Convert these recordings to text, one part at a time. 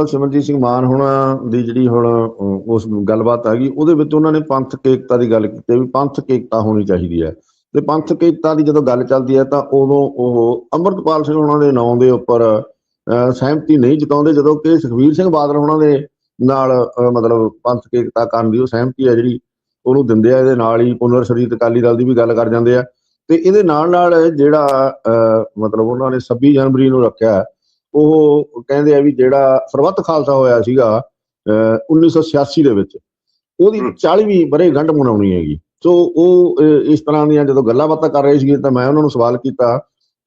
ਮਤਲਬ ਸਿਮਰਜੀਤ ਸਿੰਘ ਮਾਨ ਹੋਣਾ ਦੀ ਜਿਹੜੀ ਹੁਣ ਉਸ ਗੱਲਬਾਤ ਆ ਗਈ ਉਹਦੇ ਵਿੱਚ ਉਹਨਾਂ ਨੇ ਪੰਥਕ ਏਕਤਾ ਦੀ ਗੱਲ ਕੀਤੀ ਵੀ ਪੰਥਕ ਏਕਤਾ ਹੋਣੀ ਚਾਹੀਦੀ ਹੈ। ਤੇ ਪੰਥਕ ਏਕਤਾ ਦੀ ਜਦੋਂ ਗੱਲ ਚੱਲਦੀ ਹੈ ਤਾਂ ਉਦੋਂ ਉਹ ਅੰਮ੍ਰਿਤਪਾਲ ਸਿੰਘ ਉਹਨਾਂ ਦੇ ਨਾਂ ਦੇ ਉੱਪਰ ਸਹਿਮਤੀ ਨਹੀਂ ਜਤਾਉਂਦੇ ਜਦੋਂ ਕਿ ਸੁਖਬੀਰ ਸਿੰਘ ਬਾਦਲ ਉਹਨਾਂ ਦੇ ਨਾਲ ਮਤਲਬ ਪੰਥਕ ਏਕਤਾ ਕਰਨ ਦੀ ਉਹ ਸਹਿਮਤੀ ਹੈ ਜਿਹੜੀ ਉਹਨੂੰ ਦਿੰਦੇ ਆ ਇਹਦੇ ਨਾਲ ਹੀ ਪੁਨਰ ਸ਼ਰੀਤ ਅਕਾਲੀ ਦਲ ਦੀ ਵੀ ਗੱਲ ਕਰ ਜਾਂਦੇ ਆ। ਤੇ ਇਹਦੇ ਨਾਲ ਨਾਲ ਜਿਹੜਾ ਅਹ, ਮਤਲਬ ਉਹਨਾਂ ਨੇ 26 ਜਨਵਰੀ ਨੂੰ ਰੱਖਿਆ ਉਹ ਕਹਿੰਦੇ ਆ ਵੀ ਜਿਹੜਾ ਸਰਬੱਤ ਖਾਲਸਾ ਹੋਇਆ ਸੀਗਾ ਅਹ, 1986 ਦੇ ਵਿੱਚ ਉਹਦੀ 40ਵੀਂ ਬਰੇ ਗੰਢ ਮਨਾਉਣੀ ਹੈਗੀ। ਸੋ ਉਹ ਇਸ ਤਰ੍ਹਾਂ ਦੀਆਂ ਜਦੋਂ ਗੱਲਾਂ ਬਾਤਾਂ ਕਰ ਰਹੇ ਸੀਗੇ ਤਾਂ ਮੈਂ ਉਹਨਾਂ ਨੂੰ ਸਵਾਲ ਕੀਤਾ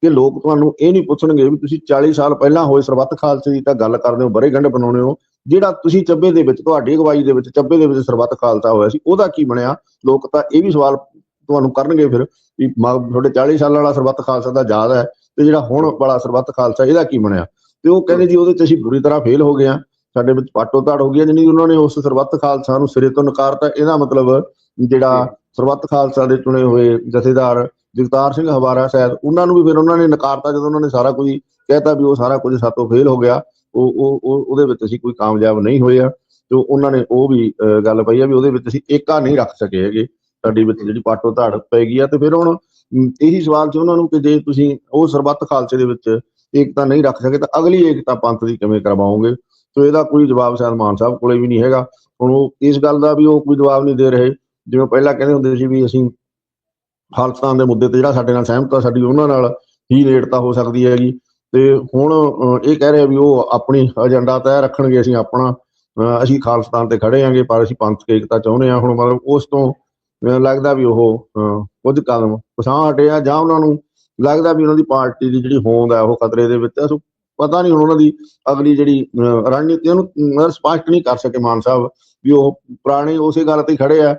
ਕਿ ਲੋਕ ਤੁਹਾਨੂੰ ਇਹ ਨਹੀਂ ਪੁੱਛਣਗੇ ਵੀ ਤੁਸੀਂ 40 ਸਾਲ ਪਹਿਲਾਂ ਹੋਏ ਸਰਬੱਤ ਖਾਲਸੇ ਦੀ ਤਾਂ ਗੱਲ ਕਰਦੇ ਹੋ ਬਰੇ ਗੰਢ ਬਣਾਉਣੇ ਹੋ ਜਿਹੜਾ ਤੁਸੀਂ ਚੱਬੇ ਦੇ ਵਿੱਚ ਤੁਹਾਡੀ ਅਗਵਾਈ ਦੇ ਵਿੱਚ ਚੱਬੇ ਦੇ ਵਿੱਚ ਸਰਬੱਤ ਖਾਲਸਾ ਹੋਇਆ ਸੀ ਉਹਦਾ ਕੀ ਬਣਿਆ? ਲੋਕ ਤਾਂ ਇਹ ਵੀ ਸਵਾਲ ਤੁਹਾਨੂੰ ਕਰਨਗੇ ਫਿਰ ਵੀ ਤੁਹਾਡੇ 40 ਸਾਲ ਵਾਲਾ ਸਰਬੱਤ ਖਾਲਸਾ ਦਾ ਯਾਦ ਹੈ। ਤੇ ਜਿਹੜਾ ਹੁਣ ਵਾਲਾ ਸਰਬੱਤ ਖਾਲਸਾ ਇਹਦਾ ਕੀ ਬਣਿਆ? ਤੇ ਉਹ ਕਹਿੰਦੇ ਜੀ ਉਹਦੇ ਚ ਅਸੀਂ ਬੁਰੀ ਤਰ੍ਹਾਂ ਫੇਲ ਹੋ ਗਏ ਆ ਸਾਡੇ ਵਿੱਚ ਪਾਟੋ ਧਾੜ ਹੋ ਗਿਆ ਜਿਨੀ ਉਹਨਾਂ ਨੇ ਉਸ ਸਰਬੱਤ ਖਾਲਸਾ ਨੂੰ ਸਿਰੇ ਤੋਂ ਨਕਾਰਤਾ। ਇਹਦਾ ਮਤਲਬ ਜਿਹੜਾ ਸਰਬੱਤ ਖਾਲਸਾ ਦੇ ਚੁਣੇ ਹੋਏ ਜਥੇਦਾਰ ਜਗਤਾਰ ਸਿੰਘ ਹਵਾਰਾ ਸ਼ਾਇਦ ਉਹਨਾਂ ਨੂੰ ਵੀ ਫਿਰ ਉਹਨਾਂ ਨੇ ਨਕਾਰਤਾ ਜਦੋਂ ਉਹਨਾਂ ਨੇ ਸਾਰਾ ਕੁਝ ਕਹਿਤਾ ਵੀ ਉਹ ਸਾਰਾ ਕੁਝ ਸਾਤੋਂ ਫੇਲ ਹੋ ਗਿਆ। ਉਹ ਉਹ ਉਹ- ਉਹਦੇ ਵਿੱਚ ਅਸੀਂ ਕੋਈ ਕਾਮਯਾਬ ਨਹੀਂ ਹੋਏ ਆ ਤੇ ਉਹਨਾਂ ਨੇ ਉਹ ਵੀ ਗੱਲ ਪਈ ਆ ਵੀ ਉਹਦੇ ਵਿੱਚ ਅਸੀਂ ਏਕਾ ਨਹੀਂ ਰੱਖ ਸਕੇ ਹੈਗੇ। ਸਾਡੀ ਵਿੱਚ ਜਿਹੜੀ ਪਾਟੋ ਧਾੜ ਪੈ ਗਈ ਆ ਤੇ ਫਿਰ ਹੁਣ ਇਹੀ ਸਵਾਲ ਸੀ ਉਹਨਾਂ ਨੂੰ ਕਿ ਜੇ ਤੁਸੀਂ ਉਹ ਸਰਬੱਤ ਖਾਲਸੇ ਦੇ ਵਿੱਚ ਏਕਤਾ ਨਹੀਂ ਰੱਖ ਸਕੇ ਤਾਂ ਅਗਲੀ ਏਕਤਾ ਪੰਥ ਦੀ ਕਿਵੇਂ ਕਰਵਾਓਗੇ? ਸੋ ਇਹਦਾ ਕੋਈ ਜਵਾਬ ਸ਼ਾਇਦ ਮਾਨ ਸਾਹਿਬ ਕੋਲੇ ਵੀ ਨਹੀਂ ਹੈਗਾ। ਹੁਣ ਉਹ ਇਸ ਗੱਲ ਦਾ ਵੀ ਉਹ ਕੋਈ ਜਵਾਬ ਨਹੀਂ ਦੇ ਰਹੇ। ਜਿਵੇਂ ਪਹਿਲਾਂ ਕਹਿੰਦੇ ਹੁੰਦੇ ਸੀ ਵੀ ਅਸੀਂ ਖਾਲਿਸਤਾਨ ਦੇ ਮੁੱਦੇ ਤੇ ਜਿਹੜਾ ਸਾਡੇ ਨਾਲ ਸਹਿਮਤ ਆ ਸਾਡੀ ਉਹਨਾਂ ਨਾਲ ਹੀ ਨੇੜਤਾ ਹੋ ਸਕਦੀ ਹੈਗੀ। ਤੇ ਹੁਣ ਇਹ ਕਹਿ ਰਹੇ ਵੀ ਉਹ ਆਪਣੀ ਏਜੰਡਾ ਤੈਅ ਰੱਖਣਗੇ ਅਸੀਂ ਆਪਣਾ ਅਹ, ਅਸੀਂ ਖਾਲਸਤਾਨ ਤੇ ਖੜੇ ਆਂਗੇ ਪਰ ਅਸੀਂ ਪੰਥ ਏਕਤਾ ਚਾਹੁੰਦੇ ਆ ਹੁਣ ਮਤਲਬ ਉਸ ਤੋਂ ਅਹ, ਲੱਗਦਾ ਵੀ ਉਹ ਅਹ, ਕੁਝ ਕਦਮ ਪਛਾਣ ਹਟੇ ਆ ਜਾਂ ਉਹਨਾਂ ਨੂੰ ਲੱਗਦਾ ਵੀ ਉਹਨਾਂ ਦੀ ਪਾਰਟੀ ਦੀ ਜਿਹੜੀ ਹੋਂਦ ਹੈ ਉਹ ਖਤਰੇ ਦੇ ਵਿੱਚ ਹੈ ਸੋ ਪਤਾ ਨਹੀਂ ਉਹਨਾਂ ਦੀ ਅਗਲੀ ਜਿਹੜੀ ਰਣਨੀਤੀ ਉਹਨੂੰ ਸਪਸ਼ਟ ਨਹੀਂ ਕਰ ਸਕੇ ਮਾਨ ਸਾਹਿਬ ਵੀ ਉਹ ਪੁਰਾਣੇ ਉਸੇ ਗੱਲ ਤੇ ਖੜੇ ਆ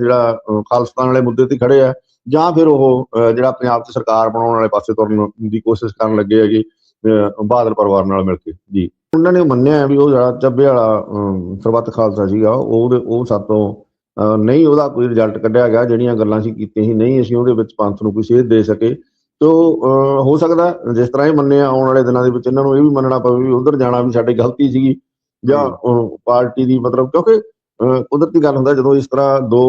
ਜਿਹੜਾ ਅਹ, ਖਾਲਿਸਤਾਨ ਵਾਲੇ ਮੁੱਦੇ ਤੇ ਖੜੇ ਆ। ਜਾਂ ਫਿਰ ਉਹ ਜਿਹੜਾ ਪੰਜਾਬ 'ਚ ਸਰਕਾਰ ਬਣਾਉਣ ਵਾਲੇ ਪਾਸੇ ਤੁਰਨ ਦੀ ਕੋਸ਼ਿਸ਼ ਕਰਨ ਲੱਗੇ ਹੈਗੇ ਅਹ, ਬਾਦਲ ਪਰਿਵਾਰ ਨਾਲ ਮਿਲ ਕੇ। ਜੀ। ਉਹਨਾਂ ਨੇ ਮੰਨਿਆ ਵੀ ਉਹ ਜਿਹੜਾ ਚੱਬੇ ਵਾਲਾ ਅਹ, ਸਰਬੱਤ ਖਾਲਸਾ ਸੀਗਾ ਉਹਦੇ ਉਹ ਸਾਤੋਂ ਅਹ, ਨਹੀਂ ਉਹਦਾ ਕੋਈ ਰਿਜ਼ਲਟ ਕੱਢਿਆ ਗਿਆ ਜਿਹੜੀਆਂ ਗੱਲਾਂ ਸੀ ਕੀਤੀਆਂ ਸੀ ਨਹੀਂ ਅਸੀਂ ਉਹਦੇ ਵਿੱਚ ਪੰਥ ਨੂੰ ਕੋਈ ਸੇਧ ਦੇ ਸਕੇ। ਤੋ ਹੋ ਸਕਦਾ ਜਿਸ ਤਰ੍ਹਾਂ ਇਹ ਮੰਨਿਆ ਆਉਣ ਵਾਲੇ ਦਿਨਾਂ ਦੇ ਵਿੱਚ ਇਹਨਾਂ ਨੂੰ ਇਹ ਵੀ ਮੰਨਣਾ ਪਵੇ ਵੀ ਉਧਰ ਜਾਣਾ ਵੀ ਸਾਡੀ ਗਲਤੀ ਸੀਗੀ ਜਾਂ ਪਾਰਟੀ ਦੀ ਮਤਲਬ ਕਿਉਂਕਿ ਕੁਦਰਤੀ ਗੱਲ ਹੁੰਦਾ ਜਦੋਂ ਇਸ ਤਰ੍ਹਾਂ ਦੋ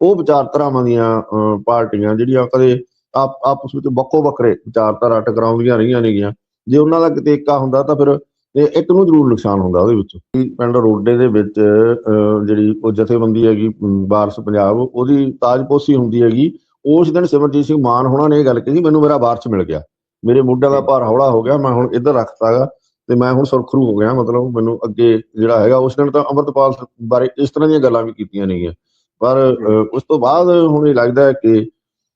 ਉਹ ਵਿਚਾਰਧਾਰਾਵਾਂ ਦੀਆਂ ਪਾਰਟੀਆਂ ਜਿਹੜੀਆਂ ਕਦੇ ਆਪ ਆਪਸ ਵਿੱਚ ਵੱਖੋ ਵੱਖਰੇ ਵਿਚਾਰਧਾਰਾ ਟਕਰਾਉਂਦੀਆਂ ਰਹੀਆਂ ਨੇਗੀਆਂ ਜੇ ਉਹਨਾਂ ਦਾ ਕਿਤੇ ਏਕਾ ਹੁੰਦਾ ਤਾਂ ਫਿਰ ਤੇ ਇੱਕ ਨੂੰ ਜ਼ਰੂਰ ਨੁਕਸਾਨ ਹੁੰਦਾ ਉਹਦੇ ਵਿੱਚ। ਕਿ ਪਿੰਡ ਰੋਡੇ ਦੇ ਵਿੱਚ ਅਹ, ਜਿਹੜੀ ਉਹ ਜਥੇਬੰਦੀ ਹੈਗੀ ਅਮ, ਵਾਰਸ ਪੰਜਾਬ ਉਹਦੀ ਤਾਜਪੋਸ਼ੀ ਹੁੰਦੀ ਹੈਗੀ ਉਸ ਦਿਨ ਸਿਮਰਜੀਤ ਸਿੰਘ ਮਾਨ ਹੋਣਾ ਨੇ ਇਹ ਗੱਲ ਕਹੀ ਮੈਨੂੰ ਮੇਰਾ ਵਾਰਸ ਮਿਲ ਗਿਆ। ਮੇਰੇ ਮੋਢਿਆਂ ਦਾ ਭਾਰ ਹੌਲਾ ਹੋ ਗਿਆ ਮੈਂ ਹੁਣ ਇੱਧਰ ਰੱਖਤਾਗਾ ਤੇ ਮੈਂ ਹੁਣ ਸੁਰਖਰੂ ਹੋ ਗਿਆ ਮਤਲਬ ਮੈਨੂੰ ਅੱਗੇ ਜਿਹੜਾ ਹੈਗਾ ਉਸ ਦਿਨ ਤਾਂ ਅੰਮ੍ਰਿਤਪਾਲ ਬਾਰੇ ਇਸ ਤਰ੍ਹਾਂ ਦੀਆਂ ਗੱਲਾਂ ਵੀ ਕੀਤੀਆਂ ਨੇਗੀਆਂ। ਪਰ ਉਸ ਤੋਂ ਬਾਅਦ ਹੁਣ ਇਹ ਲੱਗਦਾ ਹੈ ਕਿ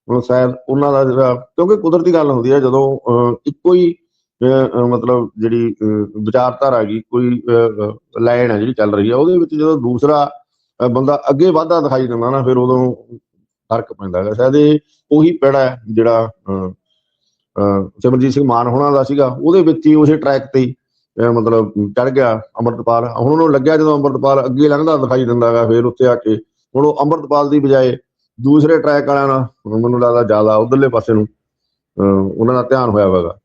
ਹੁਣ ਸ਼ਾਇਦ ਉਹਨਾਂ ਦਾ ਜਿਹੜਾ ਕਿਉਂਕਿ ਕੁਦਰਤੀ ਗੱਲ ਹੁੰਦੀ ਹੈ ਜਦੋਂ ਅਹ, ਇੱਕੋ ਹੀ ਮਤਲਬ ਜਿਹੜੀ ਵਿਚਾਰਧਾਰਾ ਹੈਗੀ ਕੋਈ ਲਾਈਨ ਹੈ ਜਿਹੜੀ ਚੱਲ ਰਹੀ ਹੈ ਉਹਦੇ ਵਿੱਚ ਜਦੋਂ ਦੂਸਰਾ ਬੰਦਾ ਅੱਗੇ ਵਾਧਾ ਦਿਖਾਈ ਦਿੰਦਾ ਨਾ ਫਿਰ ਉਦੋਂ ਫ਼ਰਕ ਪੈਂਦਾ ਹੈਗਾ। ਸ਼ਾਇਦ ਇਹ ਉਹੀ ਪੈੜਾ ਹੈ ਜਿਹੜਾ ਅਹ, ਸਿਮਰਜੀਤ ਸਿੰਘ ਮਾਨ ਹੋਣਾ ਦਾ ਸੀਗਾ ਉਹਦੇ ਵਿੱਚ ਹੀ ਉਸੇ ਟਰੈਕ ਤੇ ਹੀ ਮਤਲਬ ਚੜ ਗਿਆ ਅੰਮ੍ਰਿਤਪਾਲ। ਹੁਣ ਉਹਨੂੰ ਲੱਗਿਆ ਜਦੋਂ ਅੰਮ੍ਰਿਤਪਾਲ ਅੱਗੇ ਲੰਘਦਾ ਦਿਖਾਈ ਦਿੰਦਾ ਹੈਗਾ ਫਿਰ ਉੱਥੇ ਆ ਕੇ ਹੁਣ ਉਹ ਅੰਮ੍ਰਿਤਪਾਲ ਦੀ ਬਜਾਏ ਦੂਸਰੇ ਟਰੈਕ ਵਾਲਿਆਂ ਨਾਲ ਮੈਨੂੰ ਲੱਗਦਾ ਜ਼ਿਆਦਾ ਉਧਰਲੇ ਪਾਸੇ ਨੂੰ ਅਹ, ਉਹਨਾਂ ਦਾ ਧਿਆਨ ਹੋਇਆ ਹੋਵੇਗਾ।